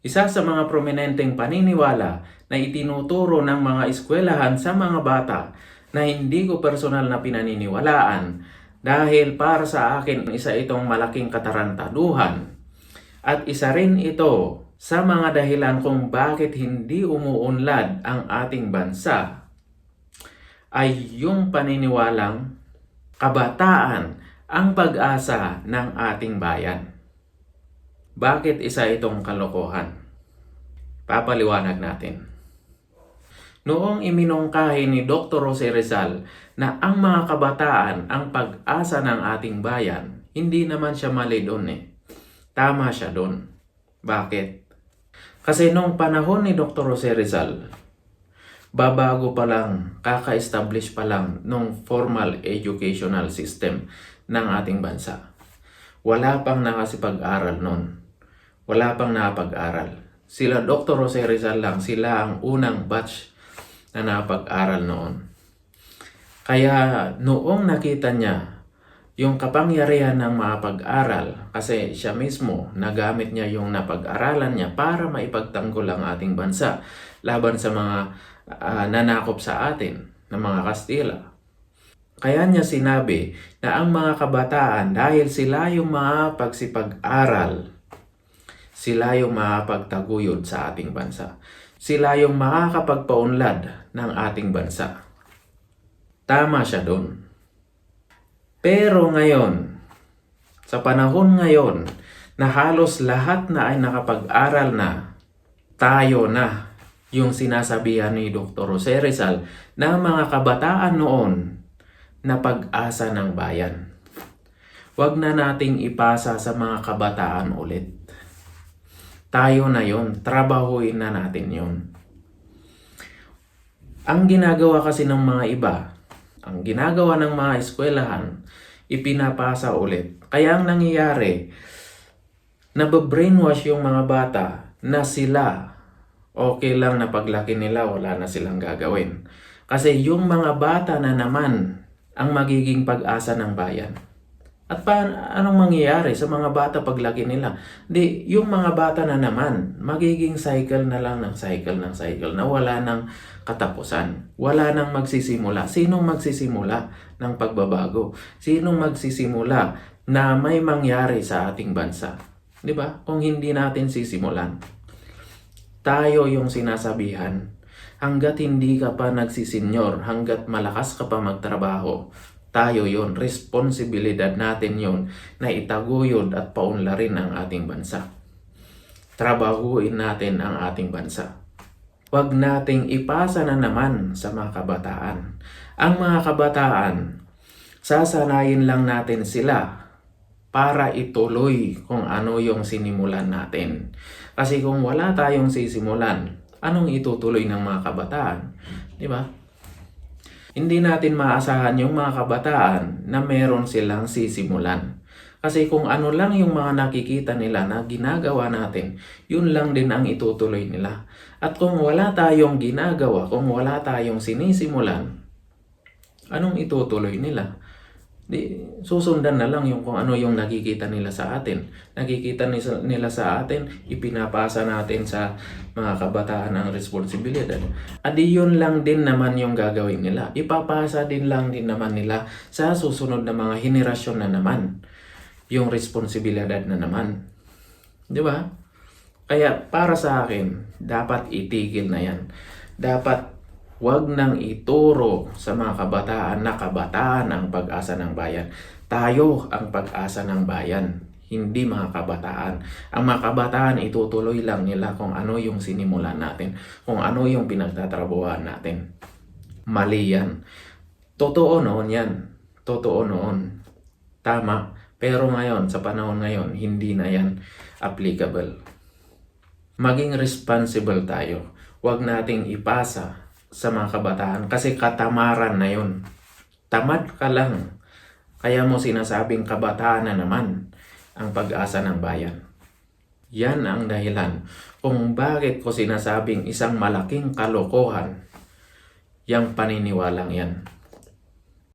Isa sa mga prominenteng paniniwala na itinuturo ng mga eskwelahan sa mga bata na hindi ko personal na pinaniniwalaan dahil para sa akin isa itong malaking katarantaduhan at isa rin ito sa mga dahilan kung bakit hindi umuunlad ang ating bansa ay yung paniniwalang kabataan ang pag-asa ng ating bayan. Bakit isa itong kalokohan? Papaliwanag natin. Noong iminungkahi ni Dr. Jose Rizal na ang mga kabataan ang pag-asa ng ating bayan, hindi naman siya mali doon eh. Tama siya doon. Bakit? Kasi nung panahon ni Dr. Jose Rizal, babago pa lang, kaka-establish pa lang nung formal educational system ng ating bansa. Wala pang nakasipag-aral noon. Wala pang napag-aral. Sila Dr. Jose Rizal lang, sila ang unang batch na napag-aral noon. Kaya noong nakita niya yung kapangyarihan ng mapag-aral kasi siya mismo nagamit niya yung napag-aralan niya para maipagtanggol ang ating bansa laban sa mga ah, nanakop sa atin ng mga Kastila. Kaya niya sinabi na ang mga kabataan dahil sila yung mapagsipag-aral, sila yung makapagtaguyod sa ating bansa. Sila yung makakapagpaunlad ng ating bansa. Tama siya doon. Pero ngayon, sa panahon ngayon, na halos lahat na ay nakapag-aral na, tayo na yung sinasabihan ni Dr. Jose Rizal na mga kabataan noon na pag-asa ng bayan. Huwag na nating ipasa sa mga kabataan ulit. Tayo na yon, trabahuin na natin yon. Ang ginagawa kasi ng mga iba, ang ginagawa ng mga eskwelahan, ipinapasa ulit. Kaya ang nangyayari, nababrainwash yung mga bata na sila okay lang na paglaki nila wala na silang gagawin. Kasi yung mga bata na naman ang magiging pag-asa ng bayan. At pa, anong mangyayari sa mga bata paglaki nila? Di, yung mga bata na naman, magiging cycle na lang ng cycle ng cycle na wala ng katapusan. Wala nang magsisimula. Sinong magsisimula ng pagbabago? Sinong magsisimula na may mangyari sa ating bansa? Di ba? Kung hindi natin sisimulan. Tayo yung sinasabihan. Hanggat hindi ka pa nagsisenyor, hanggat malakas ka pa magtrabaho, tayo yon responsibilidad natin yon na itaguyod at paunlarin ang ating bansa. Trabahuin natin ang ating bansa. Huwag nating ipasa na naman sa mga kabataan. Ang mga kabataan, sasanayin lang natin sila para ituloy kung ano yung sinimulan natin. Kasi kung wala tayong sisimulan, anong itutuloy ng mga kabataan? Di ba? Hindi natin maasahan yung mga kabataan na meron silang sisimulan. Kasi kung ano lang yung mga nakikita nila na ginagawa natin, yun lang din ang itutuloy nila. At kung wala tayong ginagawa, kung wala tayong sinisimulan, anong itutuloy nila? Di, susundan na lang yung kung ano yung nakikita nila sa atin. Nakikita nila, sa atin, ipinapasa natin sa mga kabataan ang responsibilidad. At di yun lang din naman yung gagawin nila. Ipapasa din lang din naman nila sa susunod na mga henerasyon na naman yung responsibilidad na naman. Di ba? Kaya para sa akin, dapat itigil na yan. Dapat Huwag nang ituro sa mga kabataan na kabataan ang pag-asa ng bayan. Tayo ang pag-asa ng bayan, hindi mga kabataan. Ang mga kabataan itutuloy lang nila kung ano yung sinimulan natin, kung ano yung pinagtatrabuhan natin. Mali yan. Totoo noon yan. Totoo noon. Tama. Pero ngayon, sa panahon ngayon, hindi na yan applicable. Maging responsible tayo. Huwag nating ipasa sa mga kabataan kasi katamaran na yon. Tamad ka lang. Kaya mo sinasabing kabataan na naman ang pag-asa ng bayan. Yan ang dahilan kung bakit ko sinasabing isang malaking kalokohan yung paniniwalang yan.